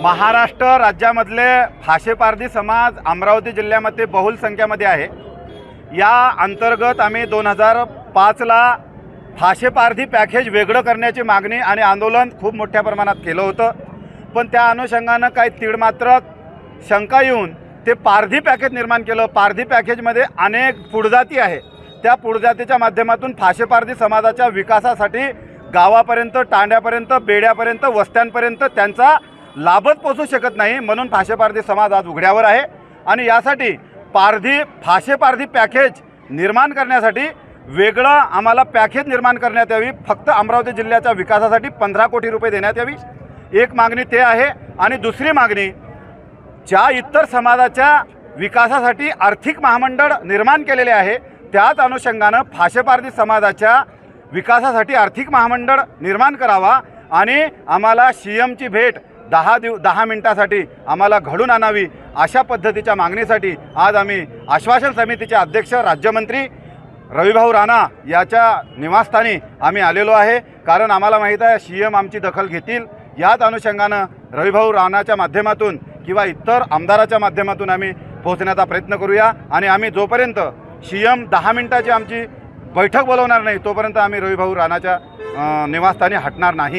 महाराष्ट्र राज्यामधले भाषेपारधी समाज अमरावती जिल्ह्यामध्ये बहुल संख्यामध्ये आहे. या अंतर्गत आम्ही दोन हजार पाचला भाषेपारधी पॅकेज वेगळं करण्याची मागणी आणि आंदोलन खूप मोठ्या प्रमाणात केलं होतं. पण त्या अनुषंगानं काही तीडमात्र शंका येऊन ते पारधी पॅकेज निर्माण केलं. पारधी पॅकेजमध्ये अनेक पुढजाती आहे. त्या पुढजातीच्या माध्यमातून फाशेपारधी समाजाच्या विकासासाठी गावापर्यंत तांड्यापर्यंत बेड्यापर्यंत वस्त्यांपर्यंत त्यांचा लाभच पोचू शकत नाही म्हणून फाशेपारधी समाज आज उघड्यावर आहे. आणि यासाठी पारधी फाशेपारधी पॅकेज निर्माण करण्यासाठी वेगळं आम्हाला पॅकेज निर्माण करण्यात यावी. फक्त अमरावती जिल्ह्याच्या विकासासाठी पंधरा कोटी रुपये देण्यात यावी. एक मागणी ते आहे. आणि दुसरी मागणी ज्या इतर समाजाच्या विकासासाठी आर्थिक महामंडळ निर्माण केलेले आहे त्याच अनुषंगानं फाशेपारधी समाजाच्या विकासासाठी आर्थिक महामंडळ निर्माण करावा. आणि आम्हाला सी एमची भेट दहा दिव दहा मिनटासाठी आम्हाला घडून आणावी अशा पद्धतीच्या मागणीसाठी आज आम्ही आश्वासन समितीचे अध्यक्ष राज्यमंत्री रविभाऊ राणा याच्या निवासस्थानी आम्ही आलेलो आहे. कारण आम्हाला माहीत आहे सी एम आमची दखल घेतील. याच अनुषंगानं रविभाऊ राणाच्या माध्यमातून किंवा इतर आमदाराच्या माध्यमातून आम्ही पोहोचण्याचा प्रयत्न करूया. आणि आम्ही जोपर्यंत सी एम दहा मिनटाची आमची बैठक बोलवणार नाही तोपर्यंत आम्ही रविभाऊ राणाच्या निवासस्थानी हटणार नाही.